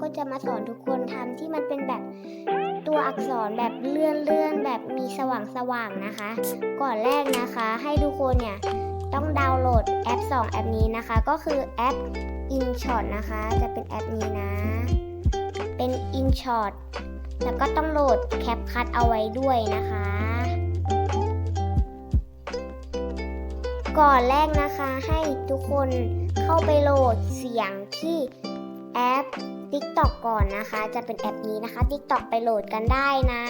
ก็จะมาสอนทุกคนทำที่มันเป็นแบบตัวอักษรแบบเลื่อนเลื่อนแบบมีสว่างสว่างนะคะ ก่อนแรกนะคะ ให้ทุกคนเนี่ยต้องดาวน์โหลดแอป 2 แอปนี้นะคะ ก็คือแอป InShot นะคะ จะเป็นแอปนี้นะ เป็น InShot แล้วก็ต้องโหลด CapCut เอาไว้ด้วยนะคะ ก่อนแรกนะคะให้ทุกคนเข้าไปโหลดเสียงที่แอป TikTok ก่อนนะคะ จะเป็นแอปนี้นะคะ TikTok ไปโหลดกันได้นะ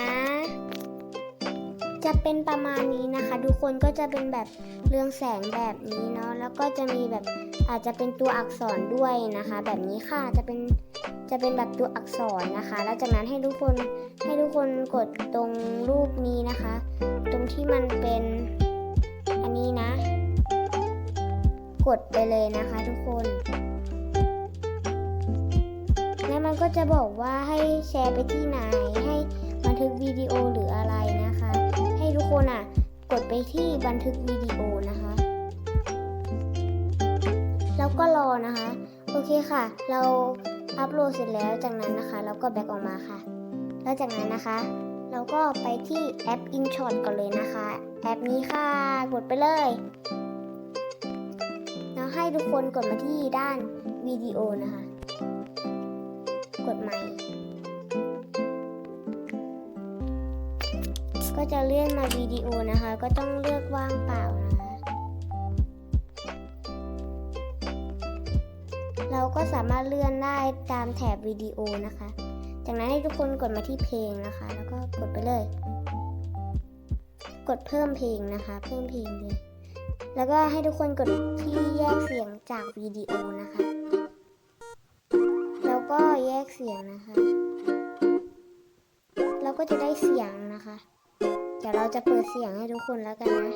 จะเป็นประมาณนี้นะคะ ทุกคนก็จะเป็นแบบเรืองแสงแบบนี้เนาะแล้วก็จะมีแบบอาจจะเป็นตัวอักษรด้วยนะคะ แบบนี้ค่ะจะเป็นจะเป็นแบบตัวอักษรนะคะ แล้วจากนั้นให้ทุกคนให้ทุกคนกดตรงรูปนี้นะคะ ตรงที่มันเป็นอันนี้นะ กดไปเลยนะคะทุกคน มันก็จะบอกว่าให้แชร์ไปที่ไหน ให้บันทึกวิดีโอหรืออะไรนะคะ ให้ทุกคนอะกดไปที่บันทึกวิดีโอนะคะ แล้วก็รอนะคะ โอเคค่ะ เราอัพโหลดเสร็จแล้วจากนั้นนะคะ เราก็แบ็กออกมาค่ะ แล้วจากนั้นนะคะ เราก็ไปที่แอป InShot ก่อนเลยนะคะ แอปนี้ค่ะ กดไปเลยแล้วให้ทุกคนกดมาที่ด้านวิดีโอนะคะ กดใหม่ ก็จะเลื่อนมาวิดีโอนะคะ ก็ต้องเลือกว่างเปล่านะคะ เราก็สามารถเลื่อนได้ตามแถบวิดีโอนะคะ จากนั้นให้ทุกคนกดมาที่เพลงนะคะ แล้วก็กดไปเลย กดเพิ่มเพลงนะคะ เพิ่มเพลงเลย แล้วก็ให้ทุกคนกดที่แยกเสียงจากวิดีโอนะคะ กเสียงนะคะ เราก็จะได้เสียงนะคะ เดี๋ยวเราจะเปิดเสียงให้ทุกคนแล้วกันนะ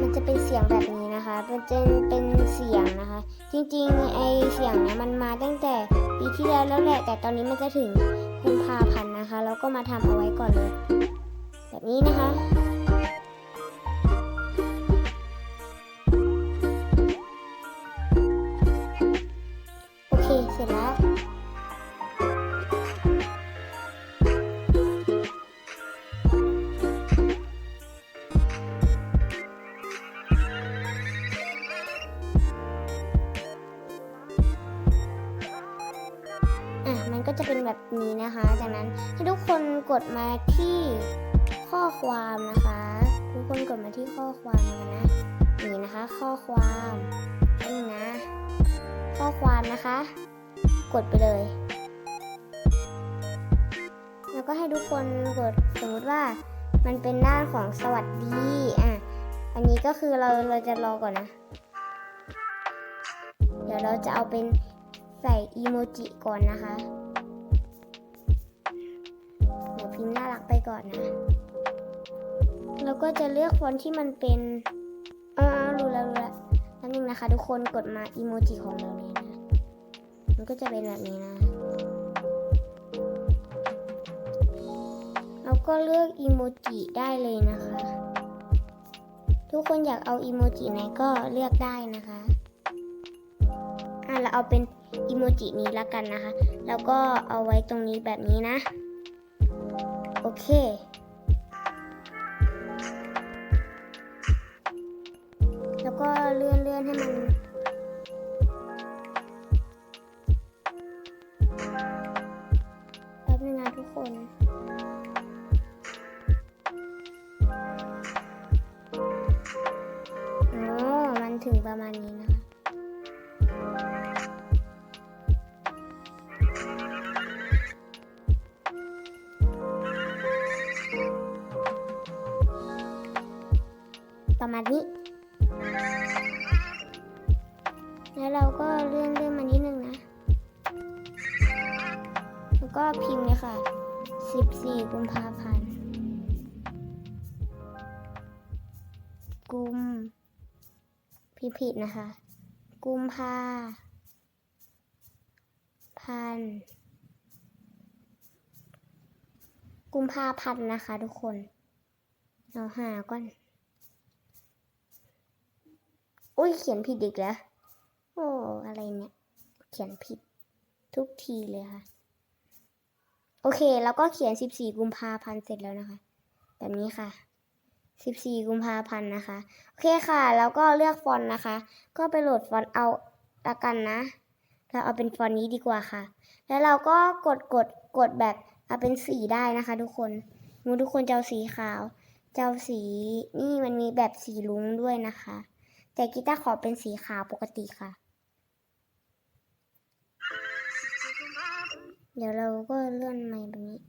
มันจะเป็นเสียงแบบนี้นะคะมันจะเป็นเสียงนะคะ จริงๆไอเสียงเนี้ยมันมาตั้งแต่ปีที่แล้วแล้วแหละ แต่ตอนนี้มันจะถึงกุมภาพันธ์นะคะเราก็มาทำเอาไว้ก่อนเลย แบบนี้นะคะ มันก็จะเป็นแบบนี้นะคะ จากนั้นให้ทุกคนกดมาที่ข้อความนะคะ ทุกคนกดมาที่ข้อความกันนะนี่นะคะ ข้อความนี่นะ ข้อความนะคะ กดไปเลย แล้วก็ให้ทุกคนกดสมมติว่ามันเป็นด้านของสวัสดีอะอันนี้ก็คือเราเราจะรอก่อนนะ เดี๋ยวเราจะเอาเป็นใส่อีโมจิก่อนนะคะ พิมพ์น่ารักไปก่อนนะแล้วก็จะเลือกฟอนต์ที่มันเป็นอ๋อรู้แล้วรู้แล้วนั่นนึงนะคะ ทุกคนกดมาอีโมจิของเราเลยนะ มันก็จะเป็นแบบนี้นะแล้วก็เลือกอีโมจิได้เลยนะคะ ทุกคนอยากเอาอีโมจิไหนก็เลือกได้นะคะอะเราเอาเป็นอีโมจินี้ละกันนะคะ แล้วก็เอาไว้ตรงนี้แบบนี้นะ โอเค แล้วก็เลื่อนเลื่อนให้มันแป๊บนึงนะทุกคนอ๋อมันถึงประมาณนี้นะ ประมาณนี้ แล้วเราก็เลื่อนเลื่อนมานิดนึงนะ แล้วก็พิมพ์เลยค่ะ 14 กุมภาพันธ์ กุมพิมพ์พิมพ์ผิดนะคะ กุมภาพันธ์กุมภาพันธ์นะคะทุกคน เราหาก่อน อุ้ยเขียนผิดอีกแล้ว โอ้อะไรเนี่ย เขียนผิดทุกทีเลยค่ะ โอเค แล้วก็เขียน 14 กุมภาพันธ์เสร็จแล้วนะคะ แบบนี้ค่ะ 14 กุมภาพันธ์นะคะ โอเคค่ะ แล้วก็เลือกฟอนต์นะคะ ก็ไปโหลดฟอนต์เอาละกันนะ เราเอาเป็นฟอนต์นี้ดีกว่าค่ะ แล้วเราก็กดกดกดแบบเอาเป็นสีได้นะคะทุกคนมูทุกคนจะเอาสีขาว เจ้าสีนี่มันมีแบบสีลุ้งด้วยนะคะ แต่กีตาร์ขอเป็นสีขาวปกติค่ะ เดี๋ยวเราก็เลื่อนไมค์แบบนี้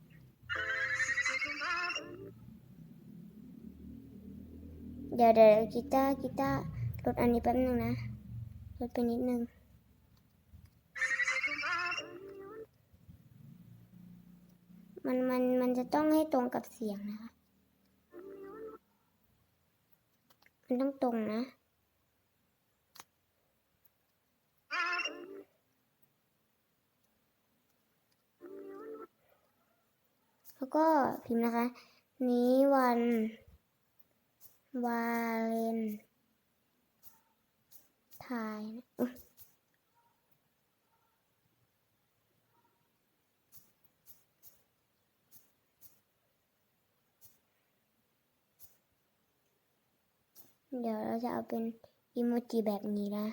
เดี๋ยวเดี๋ยวกีตาร์กีตาร์ลดอันนี้แป๊บนึงนะลดไปนิดนึงมันมันมันจะต้องให้ตรงกับเสียงนะคะ มันต้องตรงนะ แล้วก็พิมพ์นะคะ นี้วันวาเลนไทน์นะเดี๋ยวเราจะเอาเป็นอิโมจิแบบนี้นะ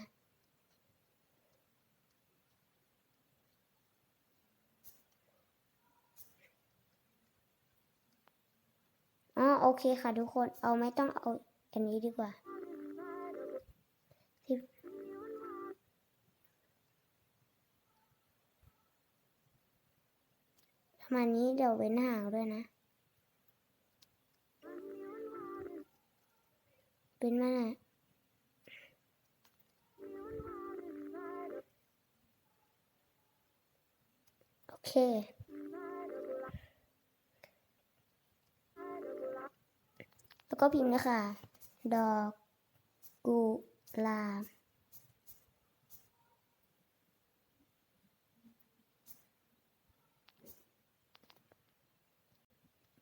อ๋อโอเคค่ะทุกคนเอาไม่ต้องเอาอันนี้ดีกว่าประมาณนี้เดี๋ยวเว้นห่างด้วยนะเป็นมาน่ะโอเค แล้วก็พิมพ์นะคะ ดอกกุหลาบ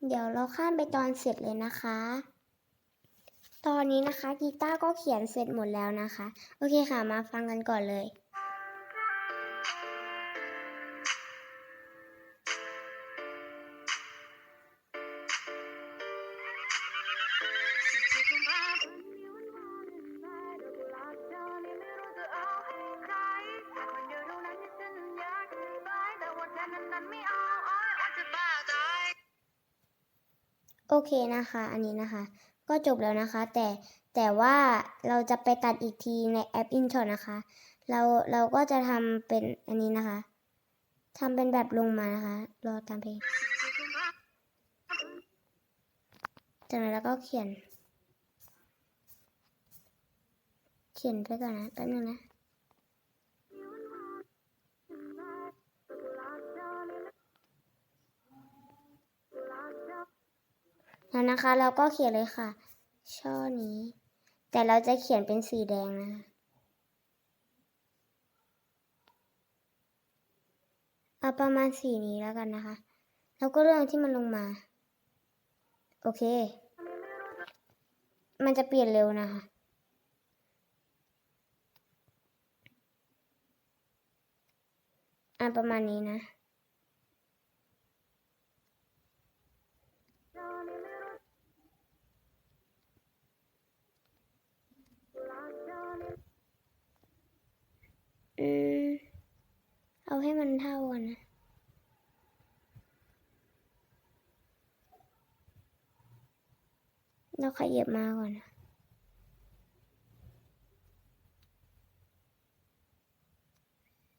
เดี๋ยวเราข้ามไปตอนเสร็จเลยนะคะ ตอนนี้นะคะกีตาร์ก็เขียนเสร็จหมดแล้วนะคะ โอเคค่ะ มาฟังกันก่อนเลย เคนะคะ อันนี้นะคะ ก็จบแล้วนะคะ แต่แต่ว่าเราจะไปตัดอีกทีในแอป InShot นะคะ เราเราก็จะทำเป็นอันนี้นะคะทำเป็นแบบลงมานะคะ รอตามเพลง จากนั้นแล้วก็เขียน เขียนไปก่อนนะแป๊บนึงนะ แล้วนะคะ เราก็เขียนเลยค่ะ ช่อนี้ แต่เราจะเขียนเป็นสีแดงนะคะเอาประมาณสีนี้แล้วกันนะคะ แล้วก็เรื่องที่มันลงมา โอเค มันจะเปลี่ยนเร็วนะคะอ่าประมาณนี้นะ อืม เอาให้มันเท่ากันนะ เราขยับมาก่อนนะ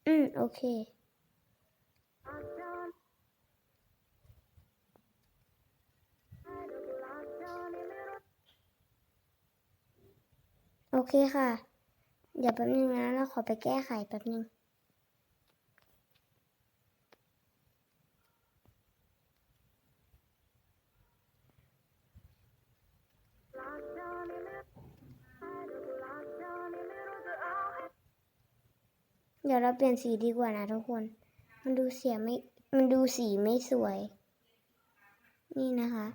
อืม โอเคโอเคค่ะ เดี๋ยวแป๊บนึงนะเราขอไปแก้ไขแป๊บนึงเดี๋ยวเราเปลี่ยนสีดีกว่านะทุกคน มันดูเสียไม่ มันดูสีไม่สวย นี่นะคะ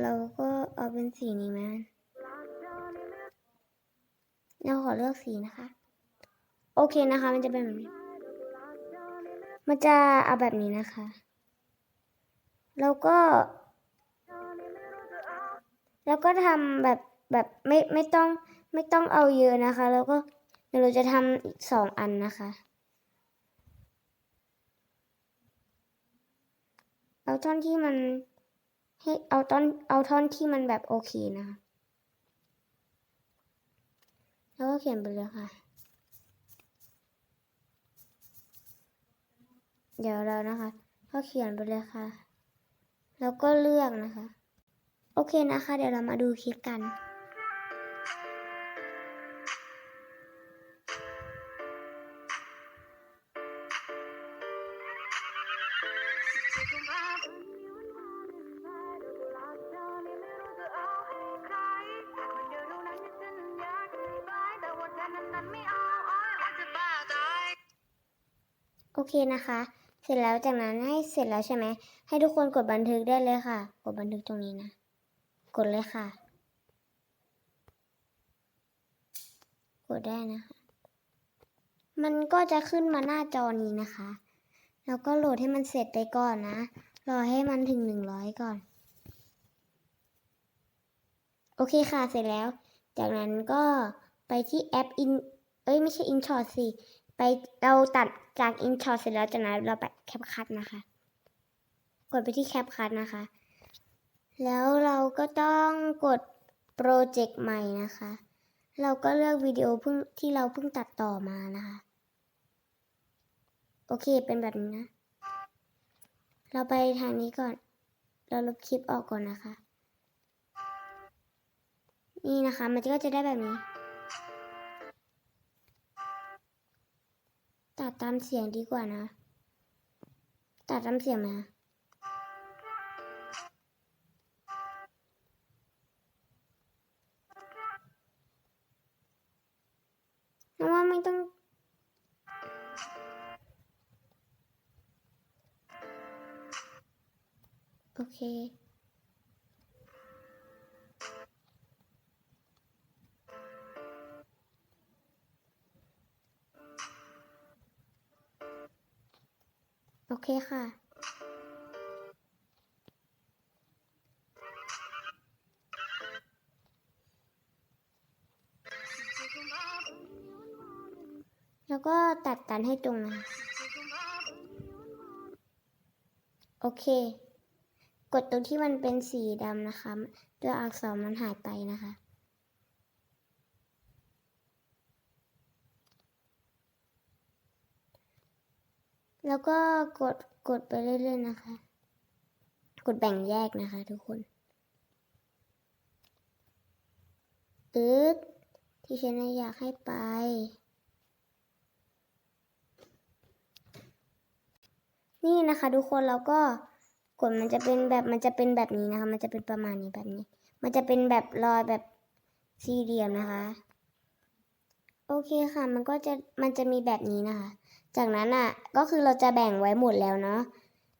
เราก็เอาเป็นสีนี้มา เราขอเลือกสีนะคะ โอเคนะคะ มันจะเป็นแบบนี้ มันจะเอาแบบนี้นะคะ แล้วก็ แล้วก็ทำแบบแบบไม่ไม่ต้องไม่ต้องเอาเยอะนะคะ แล้วก็เดี๋ยวเราจะทำอีกสองอันนะคะ เอาท่อนที่มันให้เอาท่อนเอาท่อนที่มันแบบโอเคนะคะ แล้วก็เขียนไปเลยค่ะ เดี๋ยวเรานะคะ ก็เขียนไปเลยค่ะ แล้วก็เลือกนะคะ โอเคนะคะ เดี๋ยวเรามาดูคลิปกัน อเคนะคะ เสร็จแล้วจากนั้นให้เสร็จแล้วใช่ไหม ให้ทุกคนกดบันทึกได้เลยค่ะ กดบันทึกตรงนี้นะ กดเลยค่ะ กดได้นะคะ มันก็จะขึ้นมาหน้าจอนี้นะคะ แล้วก็โหลดให้มันเสร็จไปก่อนนะ รอให้มันถึงหนึ่งร้อยก่อน โอเคค่ะ เสร็จแล้ว จากนั้นก็ไปที่แอป in เอ้ยไม่ใช่ InShot สิ ไปเราตัดจาก InShot เสร็จแล้วจากนั้นเราไปแคปคัทนะคะ กดไปที่แคปคัทนะคะ แล้วเราก็ต้องกดโปรเจกต์ใหม่นะคะ เราก็เลือกวิดีโอเพิ่งที่เราเพิ่งตัดต่อมานะคะ โอเคเป็นแบบนี้นะ เราไปทางนี้ก่อน เราลบคลิปออกก่อนนะคะ นี่นะคะมันก็จะได้แบบนี้ ตัดตามเสียงดีกว่านะ ตัดตามเสียงมาน้องว่าไม่ต้องโอเค โอเคค่ะ แล้วก็ตัดตันให้ตรงนะโอเค กดตรงที่มันเป็นสีดำนะคะ ตัวอักษรมันหายไปนะคะ แล้วก็กดกดไปเรื่อยๆนะคะ กดแบ่งแยกนะคะ ทุกคนตึ๊ดที่ฉันอยากให้ไป นี่นะคะ ทุกคนแล้วก็กดมันจะเป็นแบบมันจะเป็นแบบนี้นะคะ มันจะเป็นประมาณนี้แบบนี้ มันจะเป็นแบบรอยแบบสี่เหลี่ยมนะคะ โอเคค่ะ มันก็จะมันจะมีแบบนี้นะคะ จากนั้นอะก็คือเราจะแบ่งไว้หมดแล้วเนาะ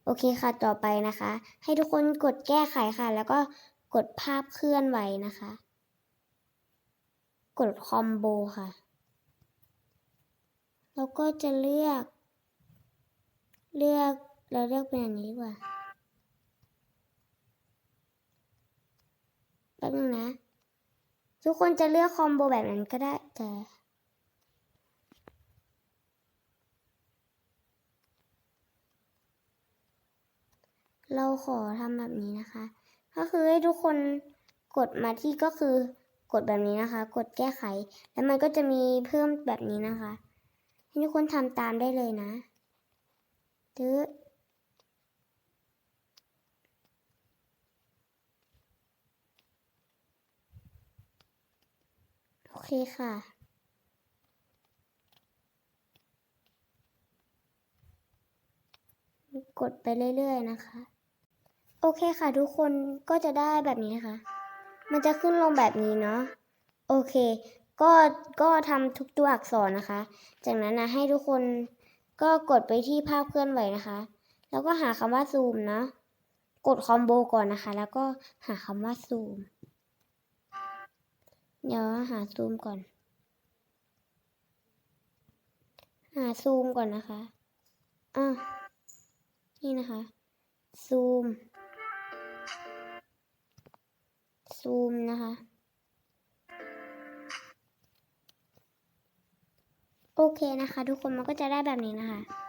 โอเคค่ะต่อไปนะคะ ให้ทุกคนกดแก้ไขค่ะ แล้วก็กดภาพเคลื่อนไหวนะคะ กดคอมโบค่ะ แล้วก็จะเลือก เลือกเราเลือกเป็นอันนี้ดีกว่าแป๊บนึงนะ ทุกคนจะเลือกคอมโบแบบนั้นก็ได้แต่ เราขอทำแบบนี้นะคะ ก็คือให้ทุกคนกดมาที่ก็คือกดแบบนี้นะคะ กดแก้ไข แล้วมันก็จะมีเพิ่มแบบนี้นะคะ ให้ทุกคนทำตามได้เลยนะตึ๊ดโอเคค่ะกดไปเรื่อย ๆ นะคะ โอเคค่ะทุกคนก็จะได้แบบนี้นะคะ มันจะขึ้นลงแบบนี้เนาะ โอเค ก็ ก็ทำทุกตัวอักษรนะคะ จากนั้นนะให้ทุกคนก็กดไปที่ภาพเคลื่อนไหวนะคะ แล้วก็หาคำว่าซูมนะ กดคอมโบก่อนนะคะ แล้วก็หาคำว่าซูม เดี๋ยวหาซูมก่อน หาซูมก่อนนะคะ อะ นี่นะคะ ซูม ซูมนะคะ โอเคนะคะ ทุกคนมันก็จะได้แบบนี้นะคะ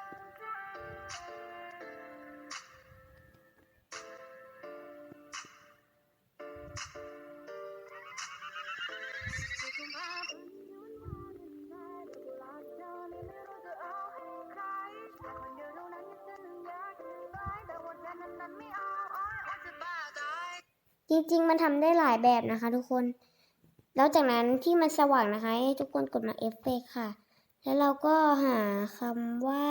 มันทำได้หลายแบบนะคะ ทุกคน แล้วจากนั้นที่มันสว่างนะคะให้ทุกคนกดมาเอฟเฟกค่ะ แล้วเราก็หาคำว่า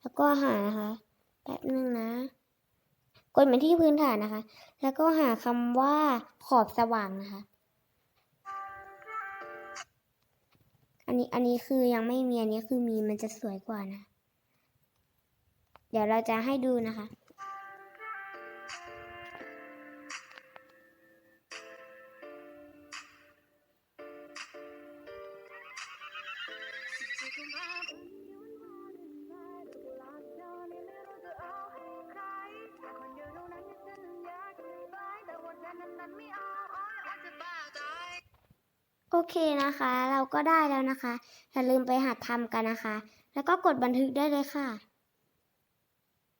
แล้วก็หานะคะแป๊บนึงนะ กดมาที่พื้นฐานนะคะ แล้วก็หาคำว่าขอบสว่างนะคะ อันนี้อันนี้คือยังไม่มีอันนี้คือมีมันจะสวยกว่านะ เดี๋ยวเราจะให้ดูนะคะ โอเคนะคะ เราก็ได้แล้วนะคะอย่าลืมไปหัดทำกันนะคะ แล้วก็กดบันทึกได้เลยค่ะ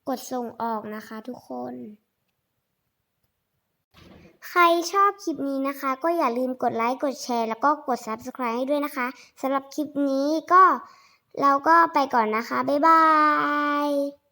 กดส่งออกนะคะทุกคน ใครชอบคลิปนี้นะคะ ก็อย่าลืมกดไลค์กดแชร์ แล้วก็กด Subscribe ให้ด้วยนะคะสำหรับคลิปนี้ก็เราก็ไปก่อนนะคะ บ๊ายบาย